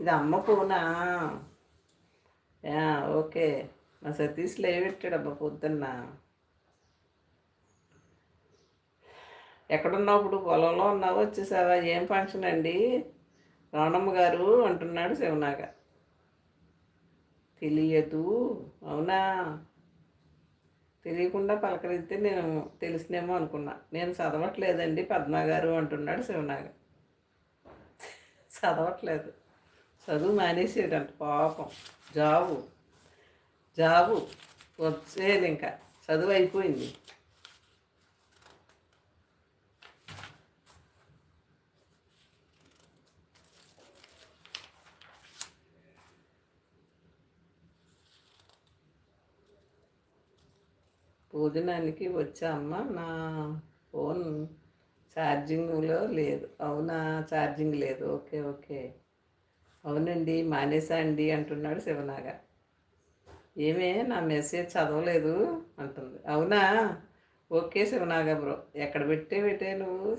ఇది అమ్మ Poona yeah, okay. మా సతీష్ లేవెట్టాడు అబ్బా పొద్దున్న. ఎక్కడున్నావు ఇప్పుడు? పొలంలో ఉన్నావు? వచ్చేసావా? ఏం ఫంక్షన్ అండి? రావణమ్మ గారు అంటున్నాడు శివనాగ. తెలియదు. అవునా? తెలియకుండా పలకరిస్తే నేను తెలిసినేమో అనుకున్నా. నేను చదవట్లేదండి పద్మ గారు అంటున్నాడు శివనాగ. చదవట్లేదు. చదువు మానేసేటంట పాపం. జాబు జాబు వచ్చేది ఇంకా. చదువు అయిపోయింది. భోజనానికి వచ్చామ్మ నా ఫోన్ ఛార్జింగ్లో లేదు. అవునా? ఛార్జింగ్ లేదు. Okay okay. అవునండి మానేసా అండి అంటున్నాడు శివనాగ ఏమే నా మెసేజ్ చదవలేదు అంటుంది. అవునా? ఓకే శివనాగ బ్రో ఎక్కడ పెట్టే పెట్టే నువ్వు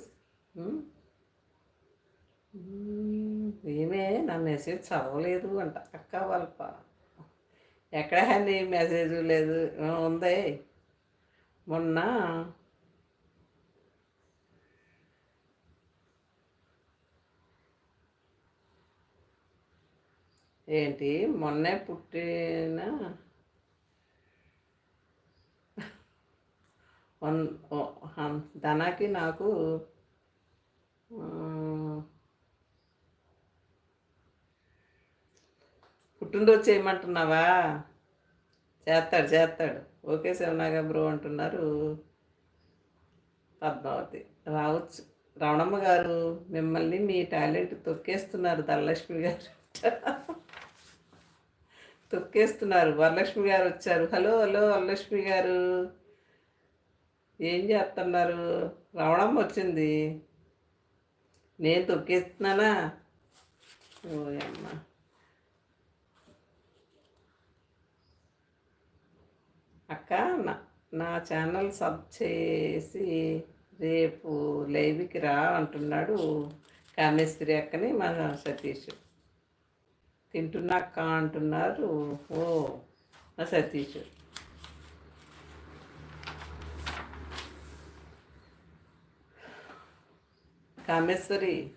ఏమే నా మెసేజ్ చదవలేదు అంట. అక్క వాళ్ళ ఎక్కడ నీ మెసేజ్ లేదు? ఉంది. మొన్న ఏంటి? మొన్నే పుట్టిన వన్ ధనాకి నాకు పుట్టినరోజు చేయమంటున్నావా? చేస్తాడు చేస్తాడు. ఓకే శివనాగ బ్రో అంటున్నారు పద్మావతి. రావచ్చు. రమణమ్మ గారు మిమ్మల్ని మీ టాలెంట్ తొక్కేస్తున్నారు ధనలక్ష్మి గారు. తొక్కేస్తున్నారు. వరలక్ష్మి గారు వచ్చారు. హలో హలో వరలక్ష్మి గారు. ఏం చేస్తున్నారు? రావడం వచ్చింది. నేను తొక్కేస్తున్నానా? ఓ అమ్మ. అక్క నా నా ఛానల్ సబ్ చేసి రేపు లైవ్కి రా అంటున్నాడు కామేశ్వరి అక్కని మా సతీష్. తింటున్నా అక్క అంటున్నారు. ఓ మా సతీష్. కామేశ్వరి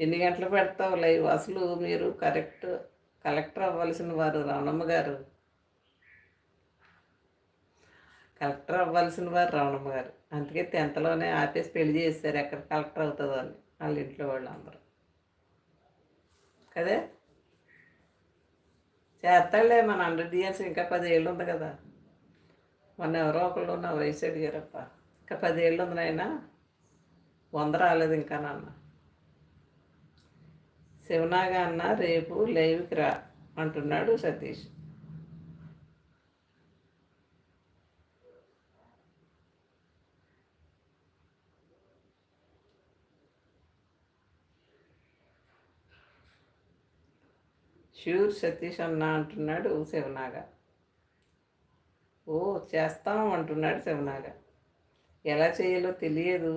ఎన్ని గంటలు పెడతావు లైవ్? అసలు మీరు కరెక్ట్ కలెక్టర్ అవ్వాల్సిన వారు రావణమ్మ గారు. కలెక్టర్ అవ్వాల్సిన వారు రావణమ్మ గారు. అందుకే టెన్త్లోనే ఆపేసి పెళ్ళి చేశారు ఎక్కడ కలెక్టర్ అవుతుందో అని. వాళ్ళ ఇంట్లో వాళ్ళు అందరూ కదే? చేస్తాడులే మన హండ్రెడ్ ఇయర్స్ ఇంకా పదేళ్ళు ఉంది కదా. మొన్న ఎవరో ఒకళ్ళు నా వయసు అడిగారప్ప. ఇంకా పదేళ్ళు ఉంది నాయన. వంద రాలేదు ఇంకా నాన్న. శివనాగా అన్న రేపు లైవ్కి రా అంటున్నాడు సతీష్. ష్యూర్ సతీష్ అన్న అంటున్నాడు శివనాగ. ఓ చేస్తాం అంటున్నాడు శివనాగ. ఎలా చేయాలో తెలియదు.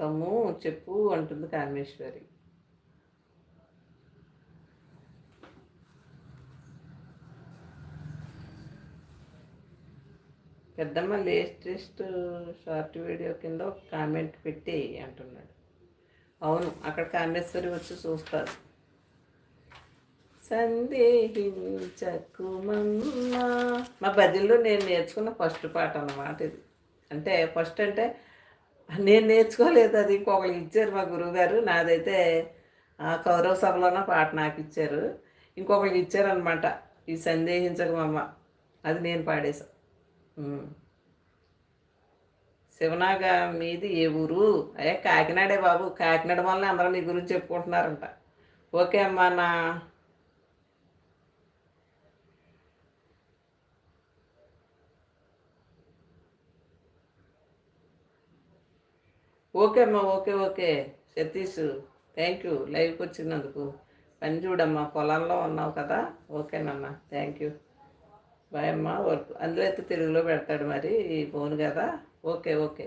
తమ్ము చెప్పు అంటుంది కామేశ్వరి. పెద్దమ్మ లేటెస్ట్ షార్ట్ వీడియో కింద ఒక కామెంట్ పెట్టి అంటున్నాడు. అవును అక్కడ కామేశ్వరి వచ్చి చూస్తారు. సందేహించకుమన్నా మా భజనలో నేను నేర్చుకున్న ఫస్ట్ పాట అన్నమాట ఇది. అంటే ఫస్ట్ అంటే నేను నేర్చుకోలేదు అది ఇంకొకరికి ఇచ్చారు మా గురువుగారు. నాదైతే ఆ కౌరవ సభలోన పాట నాకు ఇచ్చారు. ఇంకొకరికి ఇచ్చారనమాట ఈ సందేహించకమమ్మ అది నేను పాడేశా. శివనాగ మీది ఏ ఊరు? అయ్యా కాకినాడే బాబు. కాకినాడ వల్ల అందరూ నీ గురించి చెప్పుకుంటున్నారంట. ఓకే అమ్మా నా ఓకే అమ్మా okay okay. Satish thank you లైవ్కి వచ్చినందుకు. పని చూడమ్మా పొలాల్లో ఉన్నావు కదా. ఓకేనమ్మా థ్యాంక్ యూ బాయ్ అమ్మా వర్క్. అందులో అయితే తెలుగులో పెడతాడు మరి ఈ ఫోన్ కదా. Okay okay.